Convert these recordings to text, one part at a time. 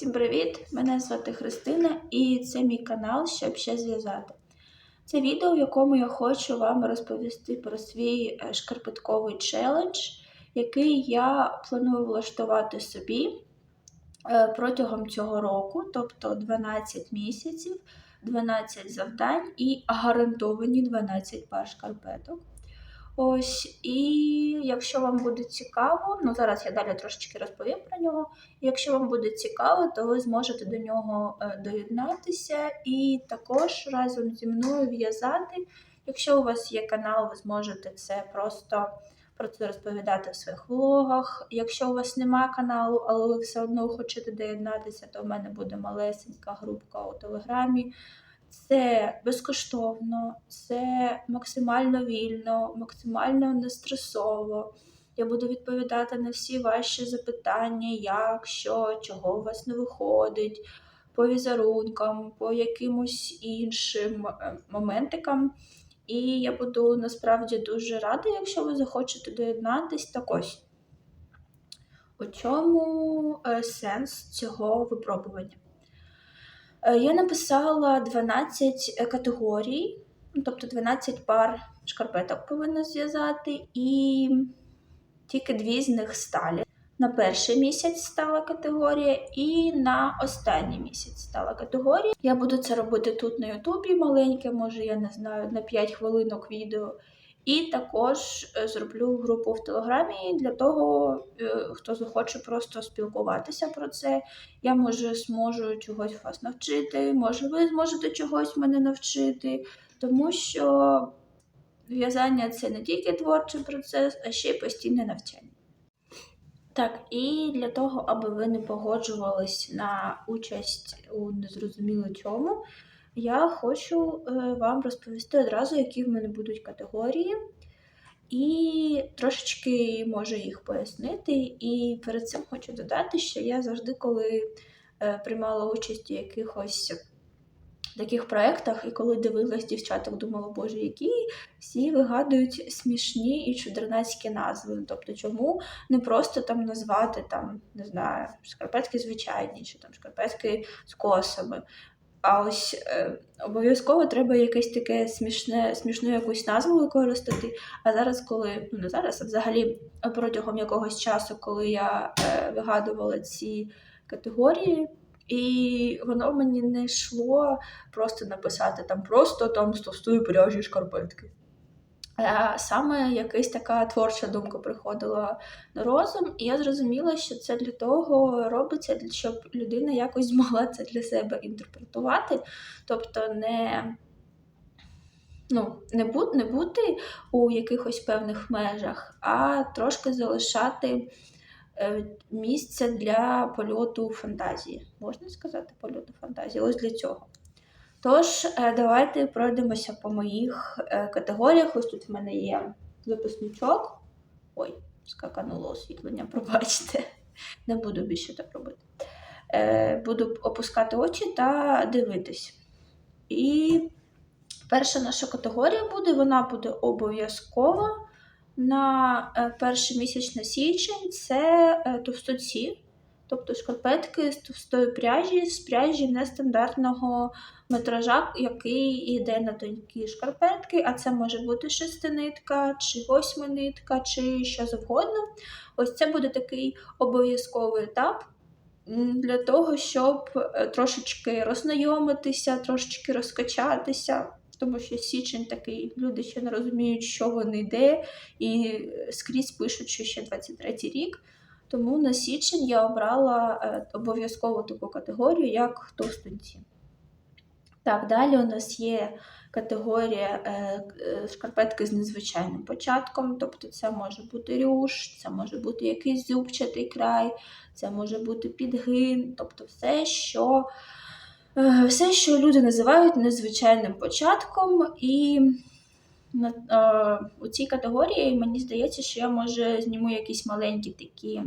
Всім привіт! Мене звати Христина і це мій канал, щоб ще зв'язати. Це відео, в якому я хочу вам розповісти про свій е, шкарпетковий челендж, який я планую влаштувати собі е, протягом цього року, тобто 12 місяців, 12 завдань і гарантовані 12 пар шкарпеток. Ось, і якщо вам буде цікаво, ну зараз я далі трошечки розповім про нього. Якщо вам буде цікаво, то ви зможете до нього е, доєднатися і також разом зі мною в'язати. Якщо у вас є канал, ви зможете це просто про це розповідати в своїх влогах. Якщо у вас немає каналу, але ви все одно хочете доєднатися, то в мене буде малесенька групка у Телеграмі. Це безкоштовно, це максимально вільно, максимально нестресово. Я буду відповідати на всі ваші запитання, як, що, чого у вас не виходить, по візерункам, по якимось іншим е, моментикам. І я буду насправді дуже рада, якщо ви захочете доєднатись. Так ось. У чому е, сенс цього випробування? Е, Я написала 12 категорій, ну, тобто 12 пар шкарпеток повинна зв'язати, і тільки дві з них сталі. На перший місяць стала категорія, і на останній місяць стала категорія. Я буду це робити тут на Ютубі маленьке, може, я не знаю, на 5 хвилинок відео. І також е, зроблю групу в Телеграмі для того, е, хто захоче просто спілкуватися про це. Я може зможу чогось вас навчити, може, ви зможете чогось мене навчити, тому що в'язання це не тільки творчий процес, а ще й постійне навчання. Так, і для того, аби ви не погоджувались на участь у незрозуміло чому, я хочу е, вам розповісти одразу, які в мене будуть категорії, і трошечки можу їх пояснити. І перед цим хочу додати, що я завжди, коли е, приймала участь у якихось таких проєктах, і коли дивилась дівчаток, думала, боже, які всі вигадують смішні і чудернацькі назви. Тобто, чому не просто там назвати там, не знаю, шкарпетки звичайні, чи там шкарпетки з косами. А ось е, обов'язково треба якесь таке смішне, смішну якусь назву використати. А зараз, коли ну не зараз, а взагалі протягом якогось часу, коли я е, вигадувала ці категорії, і воно мені не йшло просто написати там просто там стосую пряжі шкарпетки. А саме якась така творча думка приходила на розум, і я зрозуміла, що це для того робиться, щоб людина якось змогла це для себе інтерпретувати. Тобто не, ну, не, бу- не бути у якихось певних межах, а трошки залишати е, місце для польоту фантазії. Можна сказати, польоту фантазії? Ось для цього. Тож, е, давайте пройдемося по моїх е, категоріях. Ось тут в мене є записничок. Ой, скакануло освітлення, пробачте. Не буду більше так робити. Е, Буду опускати очі та дивитись. І перша наша категорія буде, вона буде обов'язкова на перший місяць на січень це товстоці, тобто шкарпетки з товстої пряжі, з пряжі нестандартного метража, який йде на тонкі шкарпетки, а це може бути шестинитка, чи восьминитка, чи що завгодно. Ось це буде такий обов'язковий етап для того, щоб е, трошечки роззнайомитися, трошечки розкачатися. Тому що січень такий, люди ще не розуміють, що вони йде, і е, скрізь пишуть, що ще 23 рік. Тому на січень я обрала е, обов'язково таку категорію, як товстунці. Так, далі у нас є категорія е, е, шкарпетки з незвичайним початком, тобто це може бути рюш, це може бути якийсь зубчатий край, це може бути підгин, тобто все, що, все, що люди називають незвичайним початком. І у цій категорії мені здається, що я може зніму якісь маленькі такі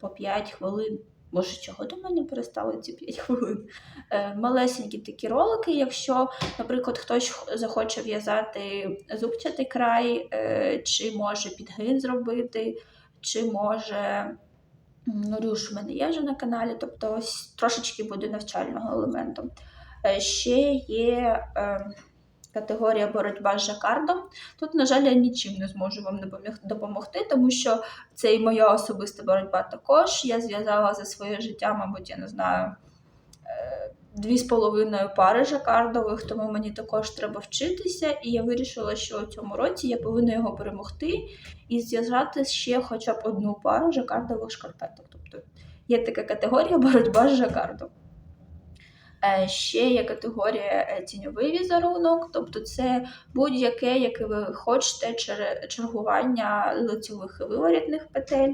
по 5 хвилин. Боже, чого до мене перестали ці 5 хвилин? Е, малесенькі такі ролики. Якщо, наприклад, хтось захоче в'язати зубчатий край, е, чи може підгин зробити, чи може М, Рюш в мене є вже на каналі, тобто ось трошечки буде навчального елементу. Е, Ще є е, категорія боротьба з жакардом. Тут, на жаль, я нічим не зможу вам допомогти, тому що це і моя особиста боротьба також. Я зв'язала за своє життя, мабуть, я не знаю, е, дві з половиною пари жакардових, тому мені також треба вчитися. І я вирішила, що у цьому році я повинна його перемогти і зв'язати ще хоча б одну пару жакардових шкарпеток. Тобто є така категорія боротьба з жакардом. Е, Ще є категорія е, тіньовий візерунок, тобто це будь-яке, яке ви хочете, чер- чергування лицьових і виворітних петель.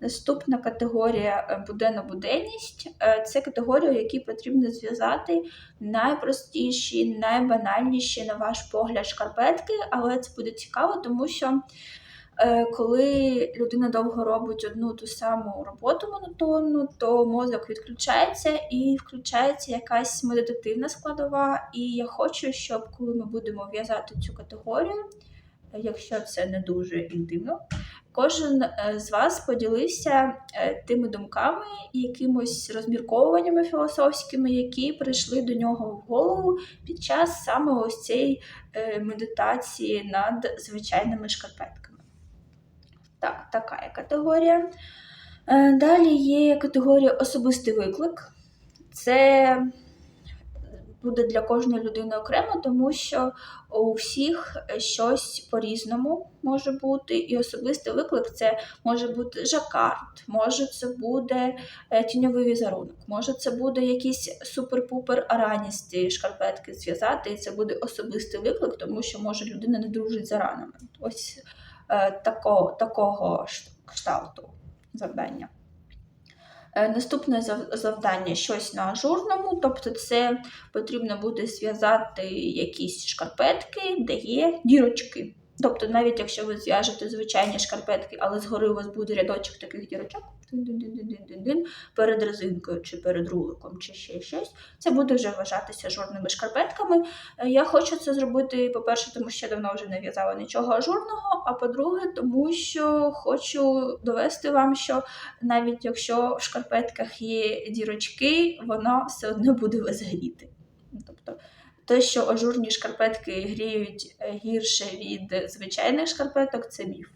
Наступна категорія е, буденна буденність. Це категорія, в якій потрібно зв'язати найпростіші, найбанальніші, на ваш погляд, шкарпетки, але це буде цікаво, тому що коли людина довго робить одну ту саму роботу монотонну, то мозок відключається і включається якась медитативна складова. І я хочу, щоб коли ми будемо в'язати цю категорію, е, якщо це не дуже інтимно, кожен е, з вас поділився е, тими думками і якимось розмірковуваннями філософськими, які прийшли до нього в голову під час саме ось цієї е, медитації над звичайними шкарпетками. Так, така є категорія. Е, Далі є категорія особистий виклик. Це буде для кожної людини окремо, тому що у всіх щось по-різному може бути. І особистий виклик це може бути жакард, може це буде е, тіньовий візерунок, може це буде якісь супер-пупер араністі шкарпетки зв'язати, і це буде особистий виклик, тому що може людина не дружить з аранами. Ось е, такого, такого кшталту завдання. Е, Наступне завдання щось на ажурному, тобто це потрібно буде зв'язати якісь шкарпетки, де є дірочки. Тобто, навіть якщо ви зв'яжете звичайні шкарпетки, але згори у вас буде рядочок таких дірочок перед резинкою чи перед руликом, чи ще щось, це буде вже вважатися ажурними шкарпетками. Е, Я хочу це зробити, по-перше, тому що я давно вже не в'язала нічого ажурного, а по-друге, тому що хочу довести вам, що навіть якщо в шкарпетках є дірочки, воно все одно буде вас гріти. Тобто те, що ажурні шкарпетки гріють е, гірше від звичайних шкарпеток, це міф.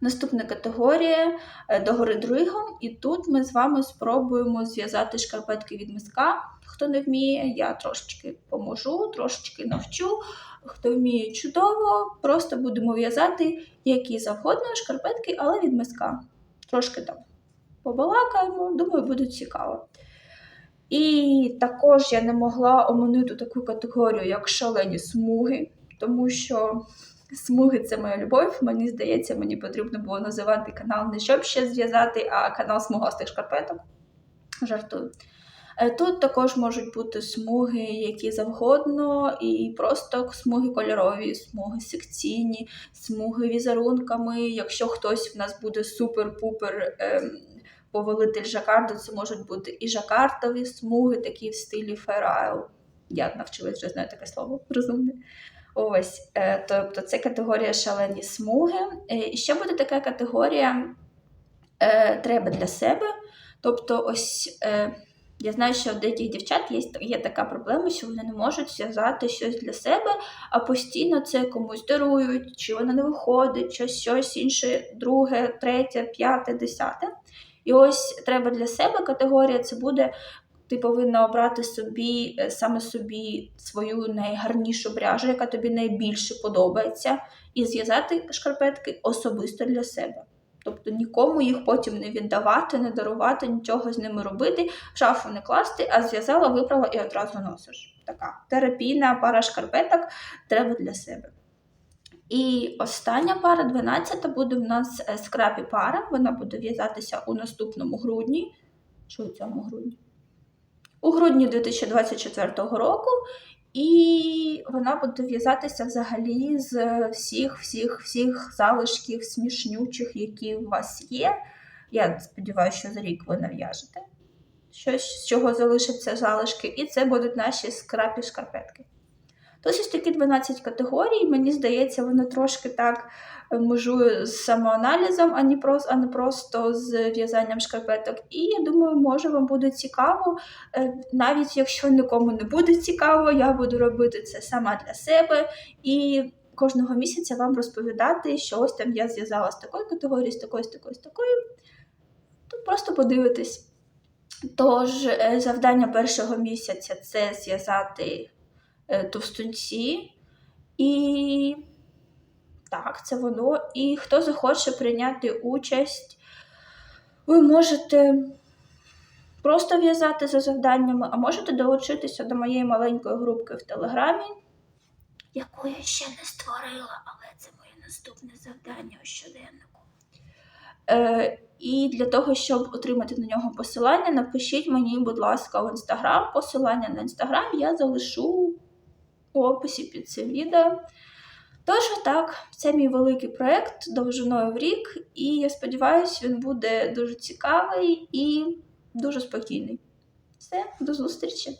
Наступна категорія е, догори дригом, і тут ми з вами спробуємо зв'язати шкарпетки від миска. Хто не вміє, я трошечки поможу, трошечки навчу. Хто вміє чудово, просто будемо в'язати які завгодно шкарпетки, але від миска. Трошки там побалакаємо, думаю, буде цікаво. І також я не могла оминути таку категорію, як шалені смуги, тому що смуги це моя любов. Мені здається, мені потрібно було називати канал не щоб ще зв'язати, а канал смугастих шкарпеток. Жартую. Е, Тут також можуть бути смуги, які завгодно, і просто смуги кольорові, смуги секційні, смуги візерунками. Якщо хтось в нас буде супер-пупер ем, повелитель жакарду, це можуть бути і жакартові смуги, такі в стилі ферайл. Я навчилась вже знаю таке слово розумне. Ось, е, тобто це категорія шалені смуги. Е, І ще буде така категорія е, треба для себе. Тобто, ось я знаю, що у деяких дівчат є, є така проблема, що вони не можуть зв'язати щось для себе, а постійно це комусь дарують, чи воно не виходить, чи щось інше, друге, третє, п'яте, десяте. І ось треба для себе категорія це буде. Ти повинна обрати собі е, саме собі свою найгарнішу пряжу, яка тобі найбільше подобається, і зв'язати шкарпетки особисто для себе. Тобто нікому їх потім не віддавати, не дарувати, нічого з ними робити, шафу не класти, а зв'язала, випрала і одразу носиш. Така терапійна пара шкарпеток треба для себе. І остання пара, 12 буде в нас е, скрапі пара. Вона буде в'язатися у наступному грудні. Що у цьому грудні? У грудні 2024 року. І вона буде в'язатися взагалі з всіх, всіх, всіх залишків смішнючих, які у вас є. Я сподіваюся, що за рік ви нав'яжете щось, з чого залишаться залишки, і це будуть наші скрапі шкарпетки. Тут ось такі 12 категорій. Мені здається, воно трошки так е, межує з самоаналізом, а не просто, а не просто з в'язанням шкарпеток. І я думаю, може вам буде цікаво. Е, Навіть якщо нікому не буде цікаво, я буду робити це сама для себе і кожного місяця вам розповідати, що ось там я зв'язала з такої категорії, з такої, з такої, з такої. Тут просто подивитись. Тож, е, завдання першого місяця це зв'язати товстунці. І так, це воно. І хто захоче прийняти участь, ви можете просто в'язати за завданнями, а можете долучитися до моєї маленької групки в Телеграмі, яку я ще не створила, але це моє наступне завдання у щоденнику. Е, і для того, щоб отримати на нього посилання, напишіть мені, будь ласка, в інстаграм. Посилання на інстаграм я залишу описі під цим відео. Тож, так, це мій великий проєкт довжиною в рік, і я сподіваюся, він буде дуже цікавий і дуже спокійний. Все, до зустрічі!